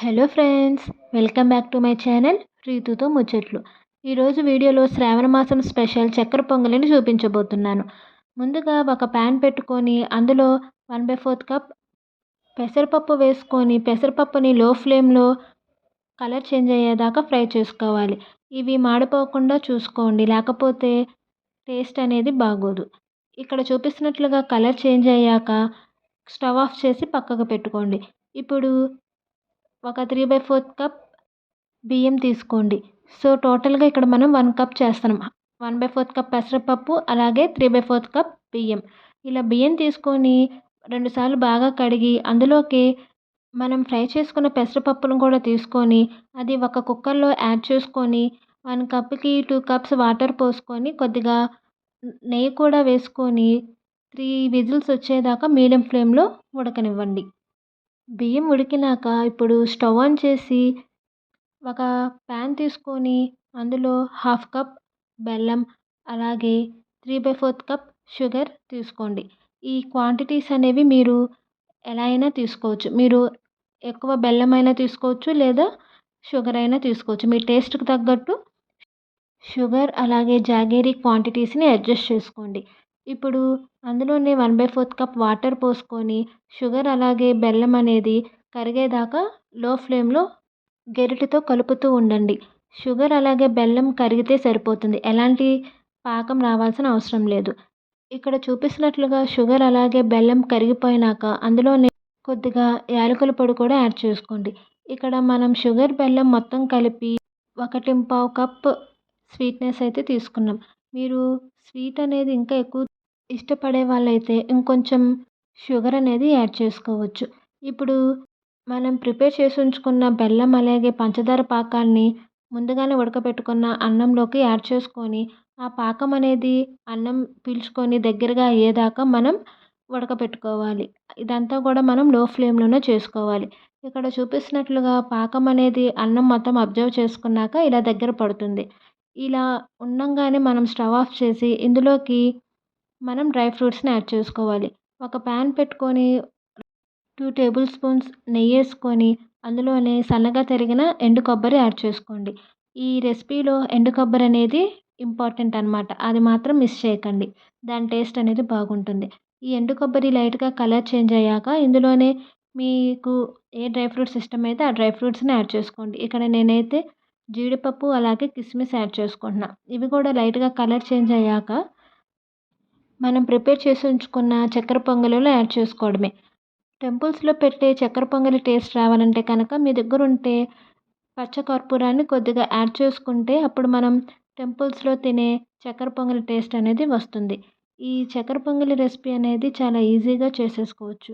Hello friends welcome back to my channel రీతుతో ముచ్చట్లు. ఈరోజు వీడియోలో శ్రావణ మాసం స్పెషల్ చక్కెర పొంగలిని చూపించబోతున్నాను. ముందుగా ఒక ప్యాన్ పెట్టుకొని అందులో వన్ బై ఫోర్త్ కప్ పెసరపప్పు వేసుకొని పెసరపప్పుని లో ఫ్లేమ్లో కలర్ చేంజ్ అయ్యేదాకా ఫ్రై చేసుకోవాలి. ఇవి మాడిపోకుండా చూసుకోండి లేకపోతే టేస్ట్ అనేది బాగోదు. ఇక్కడ చూపిస్తున్నట్లుగా కలర్ చేంజ్ అయ్యాక స్టవ్ ఆఫ్ చేసి పక్కకు పెట్టుకోండి. ఇప్పుడు ఒక త్రీ బై ఫోర్త్ కప్ బియ్యం తీసుకోండి. సో టోటల్గా ఇక్కడ మనం వన్ కప్ చేస్తున్నాం. వన్ బై ఫోర్త్ కప్ పెసరపప్పు అలాగే త్రీ బై ఫోర్త్ కప్ బియ్యం. ఇలా బియ్యం తీసుకొని రెండుసార్లు బాగా కడిగి అందులోకి మనం ఫ్రై చేసుకున్న పెసరపప్పును కూడా తీసుకొని అది ఒక కుక్కర్లో యాడ్ చేసుకొని వన్ కప్కి టూ కప్స్ వాటర్ పోసుకొని కొద్దిగా నెయ్యి కూడా వేసుకొని త్రీ విజిల్స్ వచ్చేదాకా మీడియం ఫ్లేమ్లో ఉడకనివ్వండి. బియ్యం ఉడికినాక ఇప్పుడు స్టవ్ ఆన్ చేసి ఒక ప్యాన్ తీసుకొని అందులో హాఫ్ కప్ బెల్లం అలాగే three by fourth cup sugar తీసుకోండి. ఈ క్వాంటిటీస్ అనేవి మీరు ఎలా అయినా తీసుకోవచ్చు. మీరు ఎక్కువ బెల్లం అయినా తీసుకోవచ్చు లేదా షుగర్ అయినా తీసుకోవచ్చు. మీ టేస్ట్కి తగ్గట్టు షుగర్ అలాగే జాగేరీ క్వాంటిటీస్ని అడ్జస్ట్ చేసుకోండి. ఇప్పుడు అందులోనే one by fourth cup water పోసుకొని షుగర్ అలాగే బెల్లం అనేది కరిగేదాకా లో ఫ్లేమ్లో గెరిటితో కలుపుతూ ఉండండి. షుగర్ అలాగే బెల్లం కరిగితే సరిపోతుంది. ఎలాంటి పాకం రావాల్సిన అవసరం లేదు. ఇక్కడ చూపిస్తున్నట్లుగా షుగర్ అలాగే బెల్లం కరిగిపోయినాక అందులోనే కొద్దిగా యాలకుల పొడి కూడా యాడ్ చేసుకోండి. ఇక్కడ మనం షుగర్ బెల్లం మొత్తం కలిపి ఒకటి పావు కప్ స్వీట్నెస్ అయితే తీసుకున్నాం. మీరు స్వీట్ అనేది ఇంకా ఎక్కువ ఇష్టపడే వాళ్ళైతే ఇంకొంచెం షుగర్ అనేది యాడ్ చేసుకోవచ్చు. ఇప్పుడు మనం ప్రిపేర్ చేసి ఉంచుకున్న బెల్లం అలాగే పంచదార పాకాన్ని ముందుగానే ఉడకబెట్టుకున్న అన్నంలోకి యాడ్ చేసుకొని ఆ పాకం అనేది అన్నం పీల్చుకొని దగ్గరగా అయ్యేదాకా మనం ఉడకబెట్టుకోవాలి. ఇదంతా కూడా మనం లో ఫ్లేమ్లోనే చేసుకోవాలి. ఇక్కడ చూపిస్తున్నట్లుగా పాకం అనేది అన్నం మొత్తం అబ్జర్వ్ చేసుకున్నాక ఇలా దగ్గర పడుతుంది. ఇలా ఉండంగానే మనం స్టవ్ ఆఫ్ చేసి ఇందులోకి మనం డ్రై ఫ్రూట్స్ని యాడ్ చేసుకోవాలి. ఒక ప్యాన్ పెట్టుకొని టూ టేబుల్ స్పూన్స్ నెయ్యి వేసుకొని అందులోనే సన్నగా తరిగిన ఎండు కొబ్బరి యాడ్ చేసుకోండి. ఈ రెసిపీలో ఎండు కొబ్బరి అనేది ఇంపార్టెంట్ అనమాట అది మాత్రం మిస్ చేయకండి. దాని టేస్ట్ అనేది బాగుంటుంది. ఈ ఎండు కొబ్బరి లైట్గా కలర్ చేంజ్ అయ్యాక ఇందులోనే మీకు ఏ డ్రై ఫ్రూట్స్ ఇష్టమైతే ఆ డ్రై ఫ్రూట్స్ని యాడ్ చేసుకోండి. ఇక్కడ నేనైతే జీడిపప్పు అలాగే కిస్మిస్ యాడ్ చేసుకుంటున్నా. ఇవి కూడా లైట్గా కలర్ చేంజ్ అయ్యాక మనం ప్రిపేర్ చేసి ఉంచుకున్న చక్కెర పొంగలిలో యాడ్ చేసుకోవడమే. టెంపుల్స్లో పెట్టే చక్కెర పొంగలి టేస్ట్ రావాలంటే కనుక మీ దగ్గర ఉంటే పచ్చకర్పూరాన్ని కొద్దిగా యాడ్ చేసుకుంటే అప్పుడు మనం టెంపుల్స్లో తినే చక్కెర పొంగలి టేస్ట్ అనేది వస్తుంది. ఈ చక్కెర పొంగలి రెసిపీ అనేది చాలా ఈజీగా చేసేసుకోవచ్చు.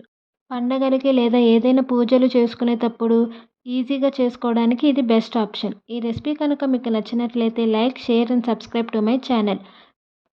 పండగలకి లేదా ఏదైనా పూజలు చేసుకునేటప్పుడు ఈజీగా చేసుకోవడానికి ఇది బెస్ట్ ఆప్షన్. ఈ రెసిపీ కనుక మీకు నచ్చినట్లయితే like share and subscribe to my channel.